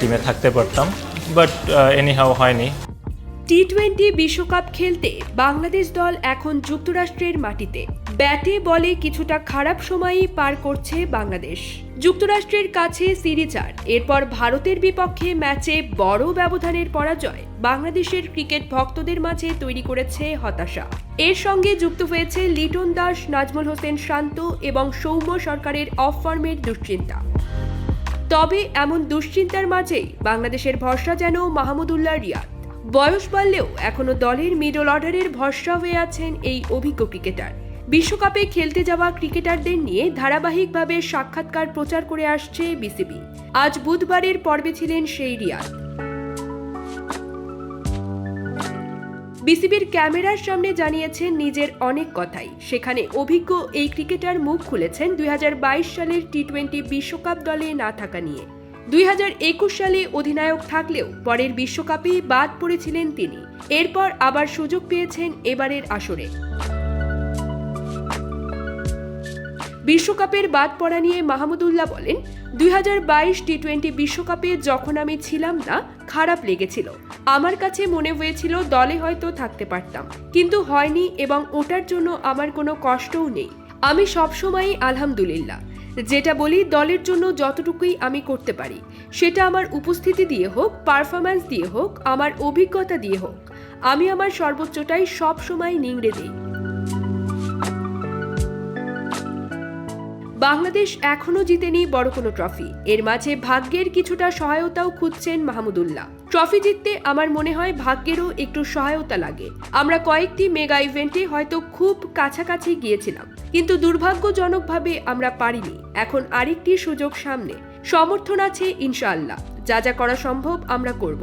টিমে থাকতে পারতাম বাট এনিহাও হয়নি। টি টোয়েন্টি বিশ্বকাপ খেলতে বাংলাদেশ দল এখন যুক্তরাষ্ট্রের মাটিতে। ব্যাটে, বলে কিছুটা খারাপ সময়ই পার করছে বাংলাদেশ। যুক্তরাষ্ট্রের কাছে সিরিজ আর। এরপর ভারতের বিপক্ষে ম্যাচে বড় ব্যবধানের পরাজয় বাংলাদেশের ক্রিকেট ভক্তদের মাঝে তৈরি করেছে হতাশা। এর সঙ্গে যুক্ত হয়েছে লিটন দাস, নাজমুল হোসেন শান্ত এবং সৌম্য সরকারের অফ ফর্মের দুশ্চিন্তা। তবে এমন দুশ্চিন্তার মাঝেই বাংলাদেশের ভরসা যেন মাহমুদুল্লাহ রিয়াদ। বয়স বাড়লেও এখনও দলের মিডল অর্ডারের ভরসা হয়ে আছেন এই অভিজ্ঞ ক্রিকেটার। বিশ্বকাপে খেলতে যাওয়া ক্রিকেটারদের নিয়ে ধারাবাহিকভাবে সাক্ষাৎকার প্রচার করে আসছে বিসিবি। আজ বুধবারের পর্বে ছিলেন সেই রিয়াদ। বিসিবির ক্যামেরার সামনে জানিয়েছেন নিজের অনেক কথাই। সেখানে অভিজ্ঞ এই ক্রিকেটার মুখ খুলেছেন দুই হাজার বাইশ সালের টি টোয়েন্টি বিশ্বকাপ দলে না থাকা নিয়ে। দুই হাজার একুশ সালে অধিনায়ক থাকলেও পরের বিশ্বকাপে বাদ পড়েছিলেন তিনি। এরপর আবার সুযোগ পেয়েছেন এবারের আসরে। বিশ্বকাপের বাদ পড়া নিয়ে মাহমুদুল্লাহ বলেন, দুই হাজার বাইশ টি টোয়েন্টি বিশ্বকাপে যখন আমি ছিলাম না, খারাপ লেগেছিল। আমার কাছে মনে হয়েছিল দলে হয়তো থাকতে পারতাম। কিন্তু হয়নি এবং ওটার জন্য আমার কোনো কষ্টও নেই। আমি সবসময়ই আলহামদুলিল্লাহ। যেটা বলি, দলের জন্য যতটুকুই আমি করতে পারি, সেটা আমার উপস্থিতি দিয়ে হোক পারফরম্যান্স দিয়ে হোক, আমার অভিজ্ঞতা দিয়ে হোক। আমি আমার সর্বোচ্চটাই সবসময় নিংড়ে দিই। বাংলাদেশ এখনও জিতেনি বড় কোনো ট্রফি। এর মাঝে ভাগ্যের কিছুটা সহায়তাও খুঁজছেন মাহমুদুল্লাহ ট্রফি জিততে আমার মনে হয় ভাগ্যেরও একটু সহায়তা লাগে। আমরা কয়েকটি মেগা ইভেন্টে হয়তো খুব কাছাকাছি গিয়েছিলাম, কিন্তু দুর্ভাগ্যজনকভাবে আমরা পারিনি। এখন আরেকটি সুযোগ সামনে। সমর্থন আছে ইনশাআল্লাহ। যা যা করা সম্ভব আমরা করব।